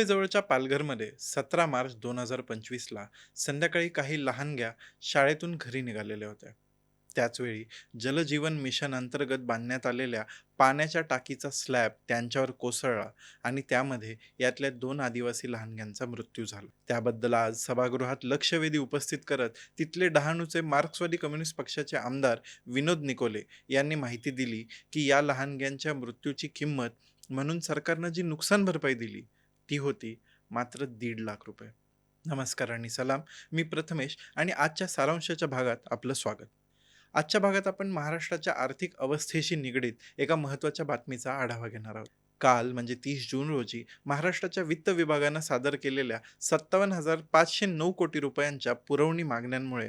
मुंबईजवळच्या पालघरमध्ये सतरा मार्च दोन हजार पंचवीसला संध्याकाळी काही लहानग्या शाळेतून घरी निघालेल्या होत्या. त्याचवेळी जलजीवन मिशन अंतर्गत बांधण्यात आलेल्या पाण्याच्या टाकीचा स्लॅब त्यांच्यावर कोसळला आणि त्यामध्ये यातल्या दोन आदिवासी लहानग्यांचा मृत्यू झाला. त्याबद्दल आज सभागृहात लक्षवेधी उपस्थित करत तिथले डहाणूचे मार्क्सवादी कम्युनिस्ट पक्षाचे आमदार विनोद निकोले यांनी माहिती दिली की या लहानग्यांच्या मृत्यूची किंमत म्हणून सरकारनं जी नुकसान भरपाई दिली ती होती मात्र दीड लाख रुपये. नमस्कार आणि सलाम. मी प्रथमेश आणि आजच्या सारांशाच्या भागात आपलं स्वागत. आजच्या भागात आपण महाराष्ट्राच्या आर्थिक अवस्थेशी निगडीत एका महत्त्वाच्या बातमीचा आढावा घेणार आहोत. काल म्हणजे तीस जून रोजी महाराष्ट्राच्या वित्त विभागानं सादर केलेल्या सत्तावन्न हजार पाचशे नऊ कोटी रुपयांच्या पुरवणी मागण्यांमुळे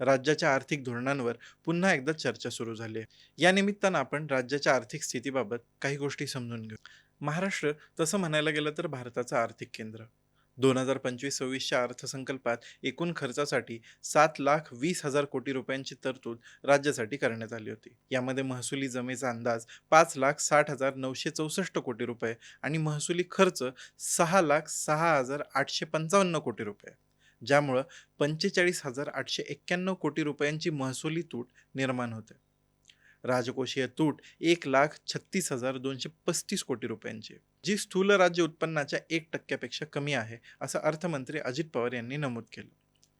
राज्याच्या आर्थिक धोरणांवर पुन्हा एकदा चर्चा सुरू झाली आहे. या निमित्तानं आपण राज्याच्या आर्थिक स्थितीबाबत काही गोष्टी समजून घेऊ. महाराष्ट्र तसं म्हणायला गेलं तर भारताचं आर्थिक केंद्र. दोन हजार पंचवीस सव्वीसच्या अर्थसंकल्पात एकूण खर्चासाठी सात लाख वीस हजार कोटी रुपयांची तरतूद राज्यासाठी करण्यात आली होती. यामध्ये महसुली जमेचा अंदाज पाच लाख साठ हजार नऊशे चौसष्ट कोटी रुपये आणि महसुली खर्च सहा लाख सहा हजार आठशे पंचावन्न कोटी रुपये. ज्यामुळं पंचेचाळीस हजार आठशे एक्क्याण्णव कोटी रुपयांची महसुली तूट निर्माण होते. राजकोषीय तूट एक लाख छत्तीस हजार दोनशे पस्तीस कोटी रुपयांची जी स्थूल राज्य उत्पन्नाच्या एक टक्क्यापेक्षा कमी आहे असं अर्थमंत्री अजित पवार यांनी नमूद केलं.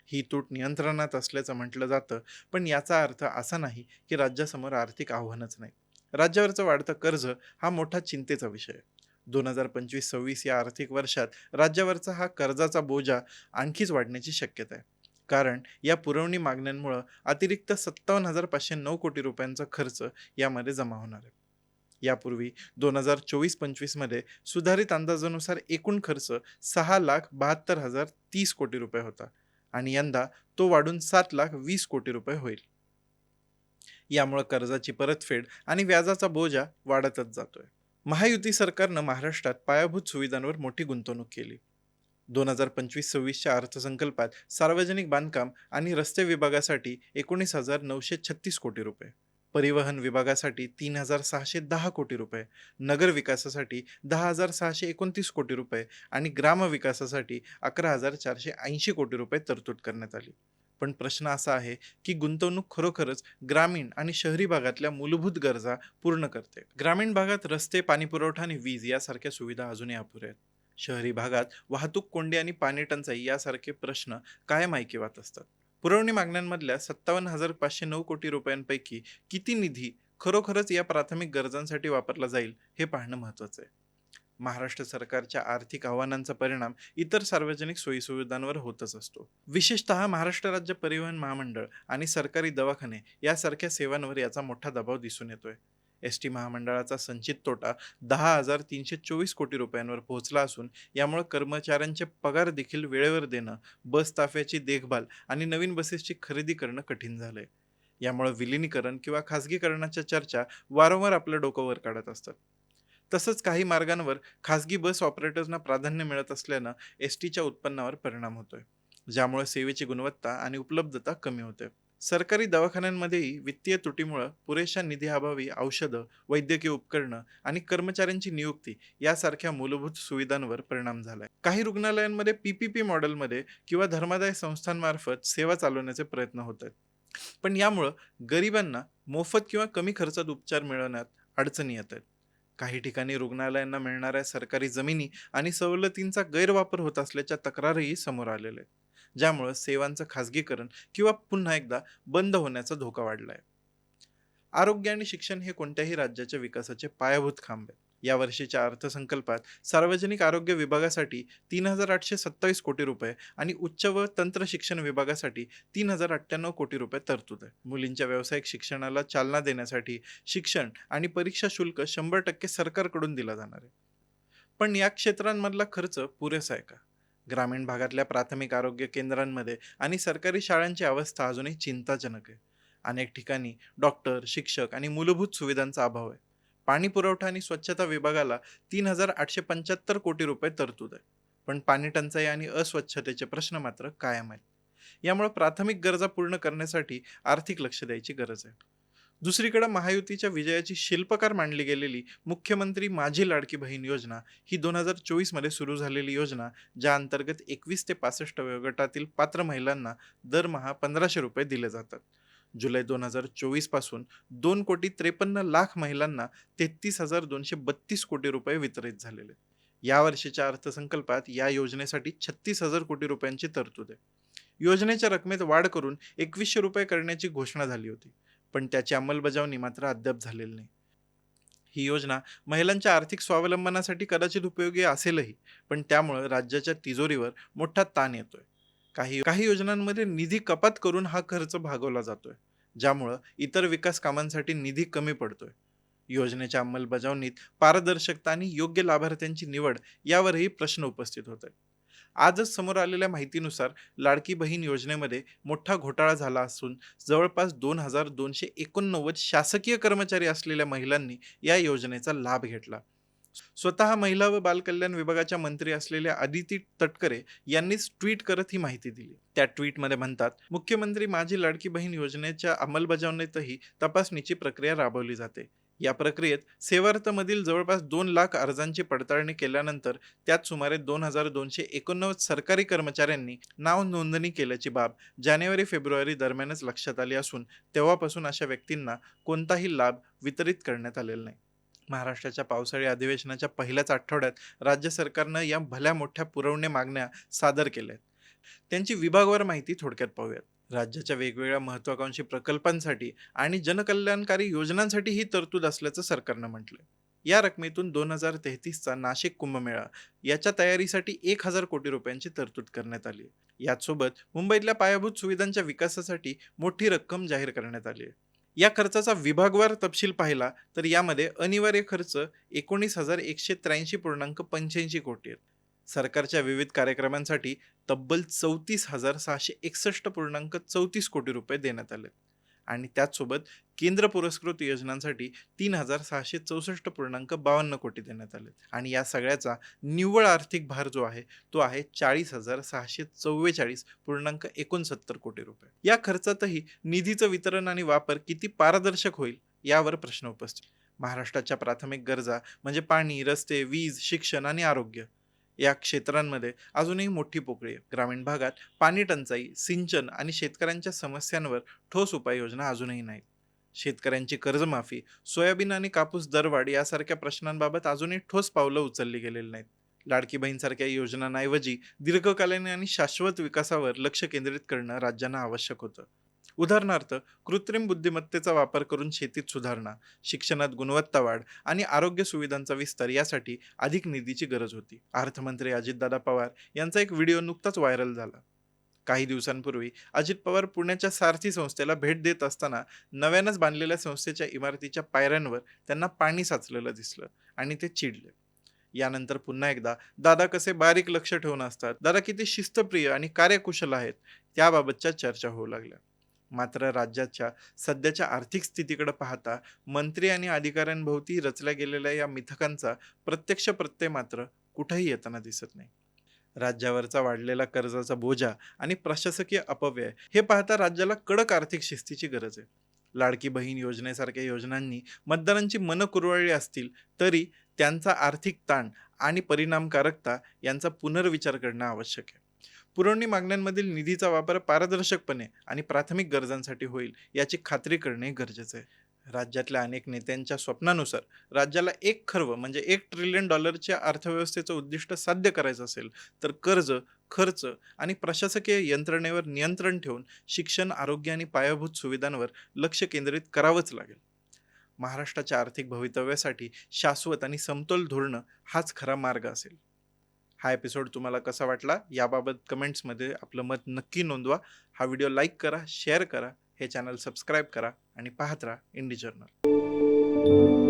ही तूट नियंत्रणात असल्याचं म्हटलं जातं पण याचा अर्थ असा नाही की राज्यासमोर आर्थिक आव्हानच नाही. राज्यावरचं वाढतं कर्ज हा मोठा चिंतेचा विषय. दोन हजार पंचवीस सव्वीस या आर्थिक वर्षात राज्यावरचा हा कर्जाचा बोजा आणखीच वाढण्याची शक्यता आहे. कारण या पुरवणी मागण्यांमुळं अतिरिक्त सत्तावन्न हजार पाचशे नऊ कोटी रुपयांचा खर्च यामध्ये जमा होणार आहे. यापूर्वी दोन हजार चोवीस पंचवीसमध्ये सुधारित अंदाजानुसार एकूण खर्च सहा लाख बहात्तर हजार तीस कोटी रुपये होता आणि यंदा तो वाढून सात लाख वीस कोटी रुपये होईल. यामुळे कर्जाची परतफेड आणि व्याजाचा बोजा वाढतच जातोय. महायुती सरकारनं महाराष्ट्रात पायाभूत सुविधांवर मोठी गुंतवणूक केली. दोन हजार पंचवीस सव्वीसच्या अर्थसंकल्पात सार्वजनिक बांधकाम आणि रस्ते विभागासाठी एकोणीस हजार नऊशे छत्तीस कोटी रुपये. परिवहन विभागासाठी तीन हजार सहाशे दहा कोटी रुपये. नगर विकासासाठी दहा हजार सहाशे एकोणतीस कोटी रुपये आणि ग्रामविकासासाठी अकरा हजार चारशे ऐंशी कोटी रुपये तरतूद करण्यात आली. पण प्रश्न असा आहे की गुंतवणूक खरोखरच ग्रामीण आणि शहरी भागातल्या मूलभूत गरजा पूर्ण करते. ग्रामीण भागात रस्ते पाणीपुरवठा आणि वीज यासारख्या सुविधा अजूनही अपुऱ्या आहेत. शहरी भागात वाहतूक कोंडी आणि पाणी टंचाई यासारखे प्रश्न कायम ऐकिवात असतात. पुरवणी मागण्यांमधल्या सत्तावन्न हजार पाचशे नऊ कोटी रुपयांपैकी किती निधी खरोखरच या प्राथमिक गरजांसाठी वापरला जाईल हे पाहणं महत्त्वाचं आहे. महाराष्ट्र सरकारच्या आर्थिक आव्हानांचा परिणाम इतर सार्वजनिक सोयीसुविधांवर होतच असतो. विशेषतः महाराष्ट्र राज्य परिवहन महामंडळ आणि सरकारी दवाखाने यासारख्या सेवांवर याचा मोठा दबाव दिसून येतोय. एस टी महामंडळाचा संचित तोटा दहा हजार तीनशे चोवीस कोटी रुपयांवर पोहोचला असून यामुळे कर्मचाऱ्यांचे पगार देखील वेळेवर देणं बस ताफ्याची देखभाल आणि नवीन बसेसची खरेदी करणं कठीण झालंय. यामुळे विलिनीकरण किंवा खासगीकरणाच्या चर्चा वारंवार आपलं डोकं वर काढत असतात. तसंच काही मार्गांवर खासगी बस ऑपरेटर्सना प्राधान्य मिळत असल्यानं एस टीच्या उत्पन्नावर परिणाम होतोय ज्यामुळे सेवेची गुणवत्ता आणि उपलब्धता कमी होते. सरकारी दवाखान्यांमध्येही वित्तीय तुटीमुळं पुरेशा निधीअभावी औषधं वैद्यकीय उपकरणं आणि कर्मचाऱ्यांची नियुक्ती यासारख्या मूलभूत सुविधांवर परिणाम झालाय. काही रुग्णालयांमध्ये पीपीपी मॉडेलमध्ये किंवा धर्मादाय संस्थांमार्फत सेवा चालवण्याचे प्रयत्न होत आहेत. पण यामुळं गरिबांना मोफत किंवा कमी खर्चात उपचार मिळवण्यात अडचणी येत आहेत. काही ठिकाणी रुग्णालयांना मिळणाऱ्या सरकारी जमिनी आणि सवलतींचा गैरवापर होत असल्याच्या तक्रारही समोर आलेल्या आहेत. ज्यामुळं सेवांचं खासगीकरण किंवा पुन्हा एकदा बंद होण्याचा धोका वाढला आहे आरोग्य आणि शिक्षण हे कोणत्याही राज्याच्या विकासाचे पायाभूत खांब आहेत. या वर्षीच्या अर्थसंकल्पात सार्वजनिक आरोग्य विभागासाठी तीन हजार आठशे सत्तावीस कोटी रुपये आणि उच्च व तंत्र शिक्षण विभागासाठी तीन हजार अठ्ठ्याण्णव कोटी रुपये तरतूद आहे. मुलींच्या व्यावसायिक शिक्षणाला चालना देण्यासाठी शिक्षण आणि परीक्षा शुल्क शंभर टक्के सरकारकडून दिला जाणार आहे. पण या क्षेत्रांमधला खर्च पुरेसा आहे का? ग्रामीण भागातल्या प्राथमिक आरोग्य केंद्रांमध्ये आणि सरकारी शाळांची अवस्था अजूनही चिंताजनक आहे. अनेक ठिकाणी डॉक्टर शिक्षक आणि मूलभूत सुविधांचा अभाव आहे. पाणी पुरवठा आणि स्वच्छता विभागाला तीन हजार आठशे पंच्याहत्तर कोटी रुपये तरतूद आहे. पण पाणी टंचाई आणि अस्वच्छतेचे प्रश्न मात्र कायम आहेत. यामुळे प्राथमिक गरजा पूर्ण करण्यासाठी आर्थिक लक्ष द्यायची गरज आहे. दुसरीकडे महायुतीच्या विजयाची शिल्पकार मांडली गेलेली मुख्यमंत्री माझी लाडकी बहीण योजना ही दोन हजार चोवीसमध्ये सुरू झालेली योजना ज्या अंतर्गत एकवीस ते पासष्ट वयोगटातील पात्र महिलांना दरमहा पंधराशे रुपये दिले जातात. जुलै दोन हजार चोवीसपासून दोन कोटी त्रेपन्न लाख महिलांना तेहतीस हजार दोनशे बत्तीस कोटी रुपये वितरित झालेले. या वर्षीच्या अर्थसंकल्पात या योजनेसाठी छत्तीस हजार कोटी रुपयांची तरतूद आहे. योजनेच्या रकमेत वाढ करून एकवीसशे रुपये करण्याची घोषणा झाली होती. पण त्याची अंमलबजावणी मात्र अद्याप झालेली नाही. ही योजना महिलांच्या आर्थिक स्वावलंबनासाठी कदाचित उपयोगी असेलही पण त्यामुळे राज्याच्या तिजोरीवर मोठा ताण येतोय. काही काही योजनांमध्ये निधी कपात करून हा खर्च भागवला जातोय ज्यामुळं इतर विकास कामांसाठी निधी कमी पडतोय. योजनेच्या अंमलबजावणीत पारदर्शकता आणि योग्य लाभार्थ्यांची निवड यावरही प्रश्न उपस्थित होत आहेत आजच समोर आलेल्या माहितीनुसार लाडकी बहीण योजनेमध्ये मोठा घोटाळा झाला असून जवळपास दोन हजार दोनशे एकोणनव्वद शासकीय कर्मचारी असलेल्या महिलांनी या योजनेचा लाभ घेतला. स्वतः महिला व बालकल्याण विभागाच्या मंत्री असलेल्या आदिती तटकरे यांनीच ट्विट करत ही माहिती दिली. त्या ट्विटमध्ये म्हणतात मुख्यमंत्री माझी लाडकी बहीण योजनेच्या अंमलबजावणीतही तपासणीची प्रक्रिया राबवली जाते. या प्रक्रियेत सेवार्थमधील जवळपास दोन लाख अर्जांची पडताळणी केल्यानंतर त्यात सुमारे दोन हजार दोनशे एकोणनव्वद सरकारी कर्मचाऱ्यांनी नाव नोंदणी केल्याची बाब जानेवारी फेब्रुवारी दरम्यानच लक्षात आली असून तेव्हापासून अशा व्यक्तींना कोणताही लाभ वितरित करण्यात आलेला नाही. महाराष्ट्राच्या पावसाळी अधिवेशनाच्या पहिल्याच आठवड्यात राज्य सरकारनं या भल्या मोठ्या पुरवण्या मागण्या सादर केल्या आहेत त्यांची विभागवार माहिती थोडक्यात पाहूयात. राज्याच्या वेगवेगळ्या महत्वाकांक्षी प्रकल्पांसाठी आणि जनकल्याणकारी योजनांसाठी ही तरतूद असल्याचं सरकारनं म्हटलंय. या रकमेतून दोन हजार तेहतीसचा नाशिक कुंभमेळा याच्या तयारीसाठी एक हजार कोटी रुपयांची तरतूद करण्यात आली याचसोबत मुंबईतल्या पायाभूत सुविधांच्या विकासासाठी मोठी रक्कम जाहीर करण्यात आली आहे. या खर्चाचा विभागवार तपशील पाहिला तर यामध्ये अनिवार्य खर्च एकोणीस हजार एकशे त्र्याऐंशी पूर्णांक पंच्याऐंशी कोटी आहेत. सरकारच्या विविध कार्यक्रमांसाठी तब्बल चौतीस हजार सहाशे एकसष्ट पूर्णांक चौतीस कोटी रुपये देण्यात आले आणि त्याचसोबत केंद्र पुरस्कृत योजनांसाठी तीन हजार सहाशे चौसष्ट पूर्णांक बावन्न कोटी देण्यात आले आणि या सगळ्याचा निव्वळ आर्थिक भार जो आहे तो आहे चाळीस हजार सहाशे चव्वेचाळीस पूर्णांक एकोणसत्तर कोटी रुपये. या खर्चातही निधीचं वितरण आणि वापर किती पारदर्शक होईल यावर प्रश्न उपस्थित. महाराष्ट्राच्या प्राथमिक गरजा म्हणजे पाणी रस्ते वीज शिक्षण आणि आरोग्य या क्षेत्रांमध्ये अजूनही मोठी पोकळी आहे. ग्रामीण भागात पाणी टंचाई सिंचन आणि शेतकऱ्यांच्या समस्यांवर ठोस उपाययोजना अजूनही नाहीत. शेतकऱ्यांची कर्जमाफी सोयाबीन आणि कापूस दरवाढ यासारख्या प्रश्नांबाबत अजूनही ठोस पावलं उचलली गेलेली नाहीत. लाडकी बहीणसारख्या योजनांऐवजी दीर्घकालीन आणि शाश्वत विकासावर लक्ष केंद्रित करणं राज्यांना आवश्यक होतं. उदाहरणार्थ कृत्रिम बुद्धिमत्तेचा वापर करून शेतीत सुधारणा शिक्षणात गुणवत्ता वाढ आणि आरोग्य सुविधांचा विस्तार यासाठी अधिक निधीची गरज होती. अर्थमंत्री अजितदादा पवार यांचा एक व्हिडिओ नुकताच व्हायरल झाला. काही दिवसांपूर्वी अजित पवार पुण्याच्या सारथी संस्थेला भेट देत असताना नव्यानंच बांधलेल्या संस्थेच्या इमारतीच्या पायऱ्यांवर त्यांना पाणी साचलेलं दिसलं आणि ते चिडले. यानंतर पुन्हा एकदा दादा कसे बारीक लक्ष ठेवून असतात? दादा किती शिस्तप्रिय आणि कार्यकुशल आहेत? त्याबाबतच्या चर्चा होऊ लागल्या. मात्र राज्याच्या सध्याच्या आर्थिक स्थितीकडे पाहता मंत्री आणि अधिकाऱ्यांभोवती रचल्या गेलेल्या या मिथकांचा प्रत्यक्ष प्रत्यय मात्र कुठेही येताना दिसत नाही. राज्यावरचा वाढलेला कर्जाचा बोजा आणि प्रशासकीय अपव्यय हे पाहता राज्याला कडक आर्थिक शिस्तीची गरज आहे. लाडकी बहीण योजनेसारख्या योजनांनी मतदारांची मनं कुरवळली असतील तरी त्यांचा आर्थिक ताण आणि परिणामकारकता यांचा पुनर्विचार करणं आवश्यक आहे. पुरवणी मागण्यांमधील निधीचा वापर पारदर्शकपणे आणि प्राथमिक गरजांसाठी होईल याची खात्री करणे गरजेचे आहे. राज्यातल्या अनेक नेत्यांच्या स्वप्नानुसार राज्याला एक खर्व म्हणजे एक ट्रिलियन डॉलरच्या अर्थव्यवस्थेचं उद्दिष्ट साध्य करायचं असेल तर कर्ज खर्च आणि प्रशासकीय यंत्रणेवर नियंत्रण ठेवून शिक्षण आरोग्य आणि पायाभूत सुविधांवर लक्ष केंद्रित करावंच लागेल. महाराष्ट्राच्या आर्थिक भवितव्यासाठी शाश्वत आणि समतोल धोरणं हाच खरा मार्ग असेल. हा एपिसोड तुम्हाला कसा वाटला याबाबत कमेंट्समध्ये आपलं मत नक्की नोंदवा. हा व्हिडिओ लाईक करा शेअर करा हे चॅनल सबस्क्राईब करा आणि पाहत राहा इंडी जर्नल